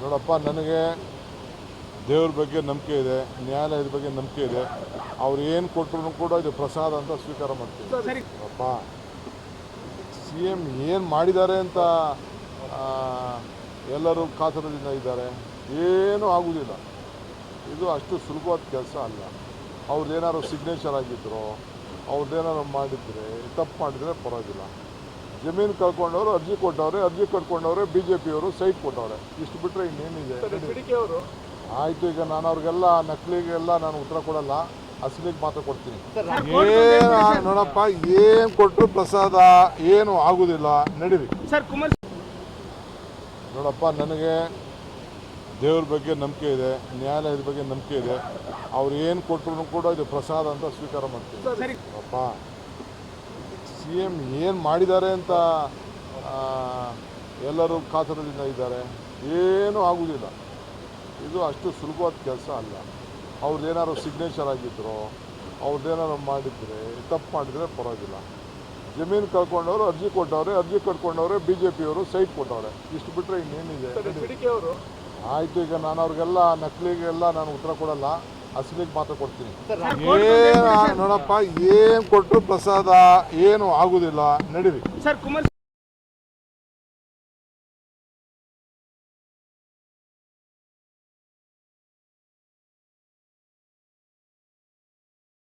ನೋಡಪ್ಪ ನನಗೆ ದೇವ್ರ ಬಗ್ಗೆ ನಂಬಿಕೆ ಇದೆ ನ್ಯಾಯಾಲಯದ ಬಗ್ಗೆ ನಂಬಿಕೆ ಇದೆ. ಅವ್ರು ಏನು ಕೊಟ್ಟರು ಕೂಡ ಇದು ಪ್ರಸಾದ ಅಂತ ಸ್ವೀಕಾರ ಮಾಡ್ತೀವಿ. ಅಪ್ಪ ಸಿ ಎಂ ಏನು ಮಾಡಿದ್ದಾರೆ ಅಂತ ಎಲ್ಲರೂ ಕಾತರದಿಂದ ಇದ್ದಾರೆ. ಏನೂ ಆಗುವುದಿಲ್ಲ ಇದು ಅಷ್ಟು ಸುಲಭವಾದ ಕೆಲಸ ಅಲ್ಲ. ಅವ್ರದ್ದೇನಾದ್ರು ಸಿಗ್ನೇಚರ್ ಆಗಿದ್ರು ಅವ್ರದ್ದೇನಾದ್ರು ಮಾಡಿದರೆ ತಪ್ಪು ಮಾಡಿದರೆ ಪರವಾಗಿಲ್ಲ. ಜಮೀನು ಕಳ್ಕೊಂಡವರು ಅರ್ಜಿ ಕೊಟ್ಟವ್ರೆ ಅರ್ಜಿ ಕಟ್ಕೊಂಡವ್ರೆ ಬಿ ಜೆ ಪಿಯವರು ಸೈಟ್ ಕೊಟ್ಟವ್ರೆ. ಇಷ್ಟು ಬಿಟ್ಟರೆ ಇನ್ನೇನಿದೆ? ಆಯಿತು ಈಗ ನಾನು ಅವ್ರಿಗೆಲ್ಲ ನಕಲಿಗೆಲ್ಲ ನಾನು ಉತ್ತರ ಕೊಡಲ್ಲ ಅಸಲಿಗೆ ಮಾತ್ರ ಕೊಡ್ತೀನಿ. ಏನು ನೋಡಪ್ಪ ಏನು ಕೊಟ್ಟರು ಪ್ರಸಾದ ಏನು ಆಗುದಿಲ್ಲ. ನಡೀರಿ. ಸರ್ ಕುಮಾರ್ ನೋಡಪ್ಪ ನನಗೆ ದೇವ್ರ ಬಗ್ಗೆ ನಂಬಿಕೆ ಇದೆ ನ್ಯಾಯಾಲಯದ ಬಗ್ಗೆ ನಂಬಿಕೆ ಇದೆ. ಅವ್ರು ಏನು ಕೊಟ್ಟರು ಕೂಡ ಇದು ಪ್ರಸಾದ ಅಂತ ಸ್ವೀಕಾರ ಮಾಡ್ತೀನಿ ಅಪ್ಪ ಸಿ ಎಂ ಏನು ಮಾಡಿದ್ದಾರೆ ಅಂತ ಎಲ್ಲರೂ ಕಾತರದಿಂದ ಇದ್ದಾರೆ. ಏನೂ ಆಗುವುದಿಲ್ಲ ಇದು ಅಷ್ಟು ಸುಲಭವಾದ ಕೆಲಸ ಅಲ್ಲ. ಅವ್ರದ್ದೇನಾದ್ರು ಸಿಗ್ನೇಚರ್ ಆಗಿದ್ದರು ಅವ್ರದ್ದೇನಾದ್ರು ಮಾಡಿದರೆ ತಪ್ಪು ಮಾಡಿದರೆ ಪರವಾಗಿಲ್ಲ. ಜಮೀನು ಕಳ್ಕೊಂಡವರು ಅರ್ಜಿ ಕೊಟ್ಟವ್ರೆ ಅರ್ಜಿ ಕಟ್ಕೊಂಡವ್ರೆ ಬಿ ಜೆ ಪಿಯವರು ಸೈಟ್ ಕೊಟ್ಟವ್ರೆ. ಇಷ್ಟು ಬಿಟ್ಟರೆ ಇನ್ನೇನಿದೆ? ಆಯಿತು ಈಗ ನಾನು ಅವ್ರಿಗೆಲ್ಲ ನಕಲಿಗೆಲ್ಲ ನಾನು ಉತ್ತರ ಕೊಡಲ್ಲ. ಅಸಲಿಗೆ ಮಾತ್ರ ಕೊಡ್ತೀನಿ. ಏನು ನೋಡಪ್ಪ ಏನು ಕೊಟ್ಟರು ಪ್ರಸಾದ ಏನು ಆಗುದಿಲ್ಲ. ನಡೀರಿ. ಸರ್ ಕುಮಾರ್